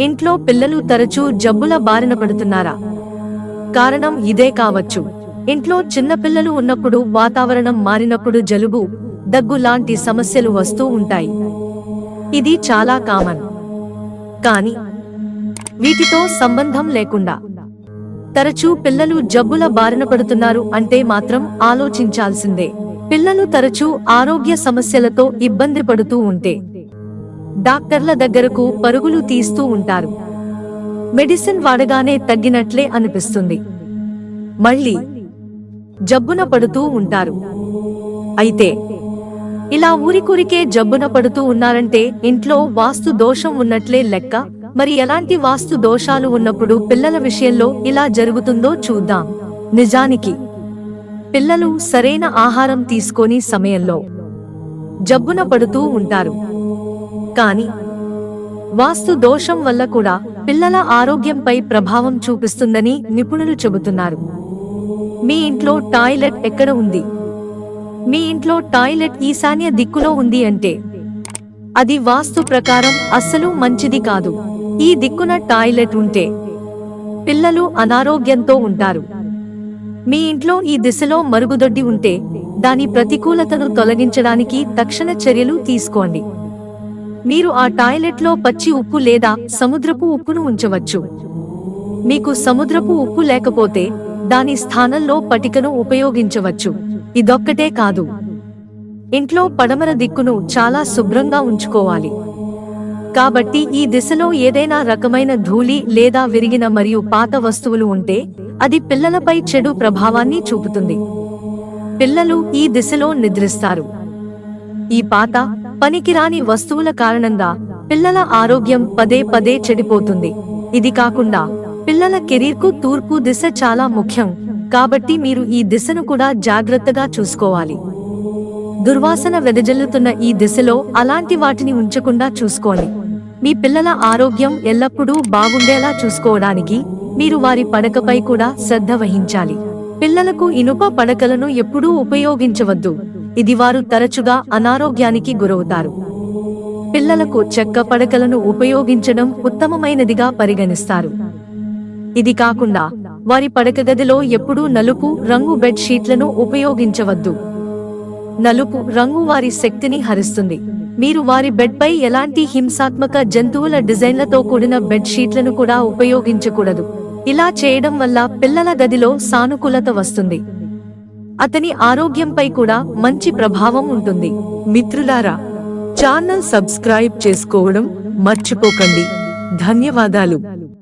ఇంట్లో పిల్లలు తరచూ జబ్బుల బారిన పడుతున్నారా? కారణం ఇదే కావచ్చు. ఇంట్లో చిన్నపిల్లలు ఉన్నప్పుడు వాతావరణం మారినప్పుడు జలుబు దగ్గు లాంటి సమస్యలు వస్తూ ఉంటాయి. ఇది చాలా కామన్. కానీ వీటితో సంబంధం లేకుండా. తరచూ పిల్లలు జబ్బుల బారిన పడుతున్నారు అంటే మాత్రం ఆలోచించాల్సిందే. పిల్లలు తరచూ ఆరోగ్య సమస్యలతో ఇబ్బంది పడుతూ ఉంటే. డాక్టర్ల దగ్గరకు పరుగులు తీస్తూ ఉంటారు. మెడిసిన్ వాడగానే తగ్గినట్లే అనిపిస్తుంది. మళ్ళీ జబ్బున పడుతూ ఉంటారు. అయితే ఇలా ఊరికూరికే జబ్బున పడుతూ ఉన్నారంటే ఇంట్లో వాస్తు దోషం ఉన్నట్లే లెక్క. మరి ఎలాంటి వాస్తు దోషాలు ఉన్నప్పుడు పిల్లల విషయంలో ఇలా జరుగుతుందో చూద్దాం. నిజానికి పిల్లలు సరైన ఆహారం తీసుకొని సమయంలో జబ్బున పడుతూ ఉంటారు. కాని వాస్తు దోషం వల్ల కూడా పిల్లల ఆరోగ్యంపై ప్రభావం చూపిస్తుందని నిపుణులు చెబుతున్నారు. మీ ఇంట్లో టాయిలెట్ ఎక్కడ ఉంది? మీ ఇంట్లో టాయిలెట్ ఈశాన్య దిక్కులో ఉంది అంటే అది వాస్తు ప్రకారం అస్సలు మంచిది కాదు. ఈ దిక్కున టాయిలెట్ ఉంటే పిల్లలు అనారోగ్యంతో ఉంటారు. మీ ఇంట్లో ఈ దిశలో మరుగుదొడ్డి ఉంటే దాని ప్రతికూలతను తొలగించడానికి తక్షణ చర్యలు తీసుకోండి. మీరు ఆ టాయిలెట్లో పచ్చి ఉప్పు లేదా సముద్రపు ఉప్పును ఉంచవచ్చు. మీకు సముద్రపు ఉప్పు లేకపోతే దాని స్థానంలో పటికను ఉపయోగించవచ్చు. ఇదొక్కటే కాదు. ఇంట్లో పడమర దిక్కును చాలా శుభ్రంగా ఉంచుకోవాలి. కాబట్టి ఈ దిశలో ఏదైనా రకమైన ధూళి లేదా విరిగిన మరియు పాత వస్తువులు ఉంటే అది పిల్లలపై చెడు ప్రభావాన్ని చూపుతుంది. పిల్లలు ఈ దిశలో నిద్రిస్తారు. ఈ పాత పనికిరాని వస్తువుల కారణంగా పిల్లల ఆరోగ్యం పదే పదే చెడిపోతుంది. ఇది కాకుండా పిల్లల కెరీర్కు తూర్పు దిశ చాలా ముఖ్యం. కాబట్టి మీరు ఈ దిశను కూడా జాగ్రత్తగా చూసుకోవాలి. దుర్వాసన వెదజల్లుతున్న ఈ దిశలో అలాంటి వాటిని ఉంచకుండా చూసుకోండి. మీ పిల్లల ఆరోగ్యం ఎల్లప్పుడూ బాగుండేలా చూసుకోవడానికి మీరు వారి పడకపై కూడా శ్రద్ధ వహించాలి. పిల్లలకు ఇనుప పడకలను ఎప్పుడూ ఉపయోగించవద్దు. ఇది వారు తరచుగా అనారోగ్యానికి గురవుతారు. పిల్లలకు చెక్క పడకలను ఉపయోగించడం ఉత్తమమైనదిగా పరిగణిస్తారు. ఇది కాకుండా వారి పడక గదిలో ఎప్పుడూ నలుపు రంగు బెడ్ షీట్లను ఉపయోగించవద్దు. నలుపు రంగు వారి శక్తిని హరిస్తుంది. మీరు వారి బెడ్పై ఎలాంటి హింసాత్మక జంతువుల డిజైన్లతో కూడిన బెడ్ షీట్లను కూడా ఉపయోగించకూడదు. ఇలా చేయడం వల్ల పిల్లల గదిలో సానుకూలత వస్తుంది. అతని ఆరోగ్యంపై కూడా మంచి ప్రభావం ఉంటుంది. మిత్రులారా ఛానల్ సబ్స్క్రైబ్ చేసుకోవడం మర్చిపోకండి. ధన్యవాదాలు.